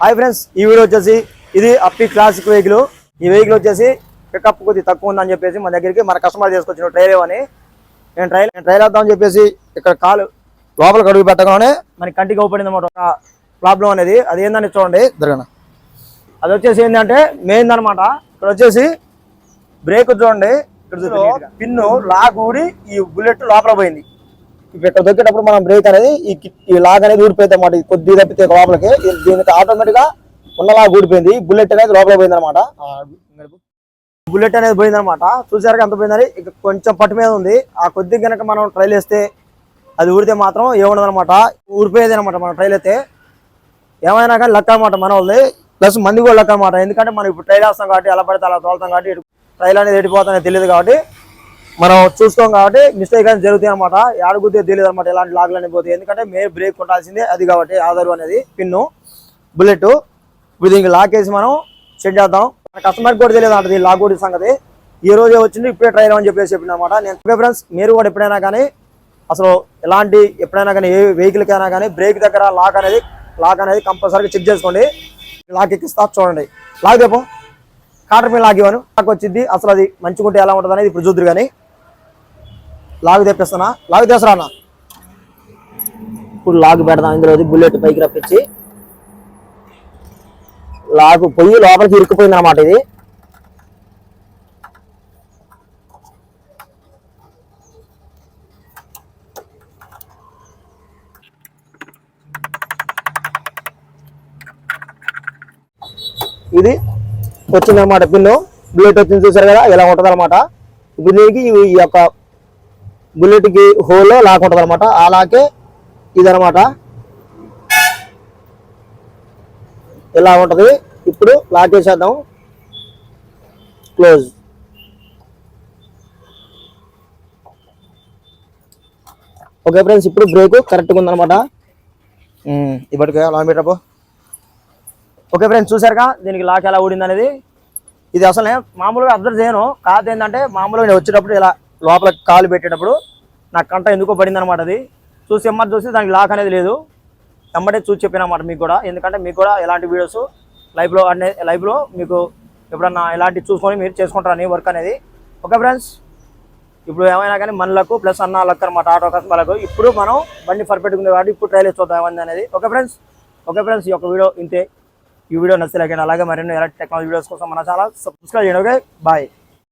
Hi friends ఈ video వచ్చేసి ఇది అప్పి క్లాసిక్ వెహికల్ ఈ వెహికల్ వచ్చేసి పికప్ కొద్దిగా తక్కువ ఉందని చెప్పేసి మన దగ్గరికి మన కస్టమర్ తీసుకొచ్చిన ట్రైల్ అని. నేను ట్రైల్ నేను ట్రైల్ వేద్దామని చెప్పేసి ఇక్కడ కాలు లోపల కడుగు పెట్టగానే మనకి కంటికి ఓపెన్ అనమాట ఒక ప్రాబ్లం అనేది. అది ఏందని చూడండి. జరగన అది వచ్చేసి ఏంటంటే మెయిన్ అనమాట ఇక్కడ వచ్చేసి బ్రేక్ చూడండి. ఇక్కడ పిన్ను లాగ్ ఊడి ఈ బుల్లెట్ లోపల పోయింది. ఇప్పుడు ఇక్కడ దొక్కేటప్పుడు మనం బ్రేక్ అనేది ఈ లాగ్ అనేది ఊడిపోయింది అనమాట కొద్దిగా తప్పితే లోపలికి. దీనికి ఆటోమేటిక్గా ఉన్న లాగ్ ఊడిపోయింది. బుల్లెట్ అనేది లోపల పోయింది అనమాట బుల్లెట్ అనేది పోయింది అనమాట చూసారు ఎంత పోయిందని? ఇక కొంచెం పట్టు మీద ఉంది. ఆ కొద్ది కనుక మనం ట్రైల్ వేస్తే అది ఊడితే మాత్రం ఏముండదు అనమాట ఊడిపోయేది అనమాట మనం ట్రైల్ అయితే ఏమైనా కానీ లెక్క అనమాట మన వాళ్ళది ప్లస్ మంది కూడా లెక్క అనమాట ఎందుకంటే మనం ఇప్పుడు ట్రైల్ వేస్తాం కాబట్టి ఎలా పడితే అలా తోలుతాం కాబట్టి రైలు ట్రైల్ అనేది ఎడిపోతుందని తెలియదు కాబట్టి మనం చూసుకోం కాబట్టి మిస్టేక్ అనేది జరుగుతాయి అనమాట ఆడుగుతే తెలియదు అనమాట ఎలాంటి లాగులు అనేది పోతాయి. ఎందుకంటే మే బ్రేక్ ఉండాల్సిందే అది కాబట్టి ఆధారు అనేది పిన్ను బుల్లెట్. ఇప్పుడు దీనికి లాక్ వేసి మనం సెట్ చేద్దాం. కస్టమర్ కస్టమర్కి కూడా తెలియదు అంటే లాక్ కూడా సంగతి. ఈ రోజే వచ్చింది ఇప్పుడే ట్రైల్ అని చెప్పేసి చెప్పిన అనమాట నేను ఫ్రెండ్స్ మీరు కూడా ఎప్పుడైనా కానీ అసలు ఎలాంటి ఎప్పుడైనా కానీ ఏ వెహికల్కైనా కానీ బ్రేక్ దగ్గర లాక్ అనేది లాక్ అనేది కంపల్సరీగా చెక్ చేసుకోండి. లాక్ ఎక్కిస్తా చూడండి. లాక్ చెప్పం. కాటర్ మీద లాగ్ ఇవ్వను లాక్ వచ్చింది అసలు అది మంచిగా ఉంటే ఎలా ఉంటుంది అనేది ఇప్పుడు చూద్దరు కానీ లాగ్ తెప్పిస్తానా లాగ్ తెసరా అన్న? ఇప్పుడు లాగ్ పెడదాం. ఇందులో బుల్లెట్ పైకి రప్పించి. లాగ్ పొయ్యి లోపలికి ఇరుక్కుపోయింది అనమాట ఇది. ఇది వచ్చింది అనమాట పిన్ను బుల్లెట్ వచ్చింది చూసారు కదా ఇలా ఉంటుంది అనమాట ఇప్పుడు దీనికి ఈ- యొక్క బుల్లెట్కి హోల్లో లాక్ ఉంటుంది అనమాట ఆ లాకే ఇది అనమాట ఇలా ఉంటుంది? ఇప్పుడు లాక్ చేసేద్దాం. క్లోజ్. ఓకే ఫ్రెండ్స్ ఇప్పుడు బ్రేక్ కరెక్ట్గా ఉందనమాట ఇప్పటికే అలా పెట్టబో ఓకే ఫ్రెండ్స్ చూసారుగా దీనికి లాక్ ఎలా ఊడింది అనేది? ఇది అసలు మామూలుగా అబ్జర్వ్ చేయను. కాదు ఏంటంటే మామూలుగా నేను వచ్చేటప్పుడు ఇలా లోపల కాలు పెట్టేటప్పుడు నా కంట ఎందుకో పడింది అనమాట అది. చూసి ఎమ్మటి చూసి దానికి లాక్ అనేది లేదు. ఎమ్మటే చూసి చెప్పినమాట మీకు కూడా. ఎందుకంటే మీకు కూడా ఎలాంటి వీడియోస్ లైఫ్లో అనే లైఫ్లో మీకు ఎప్పుడన్నా ఇలాంటివి చూసుకొని మీరు చేసుకుంటారని వర్క్ అనేది. Okay friends? ఇప్పుడు ఏమైనా కానీ మనలకు ప్లస్ అన్న లక్ అనమాట ఆటో కస్టమర్లకు. ఇప్పుడు మనం బండి పర్ఫెక్ట్ ఉంది కాబట్టి ఇప్పుడు ట్రైల్ చూద్దాం ఏమైంది అనేది. Okay friends? ఓకే ఫ్రెండ్స్ ఈ యొక్క వీడియో ఇంతే. ఈ వీడియో నచ్చలేకండి అలాగే మరిన్ని ఎలాంటి టెక్నాలజీ వీడియోస్ కోసం మన ఛానల్ సబ్స్క్రైబ్ చేయండి. ఓకే? బాయ్.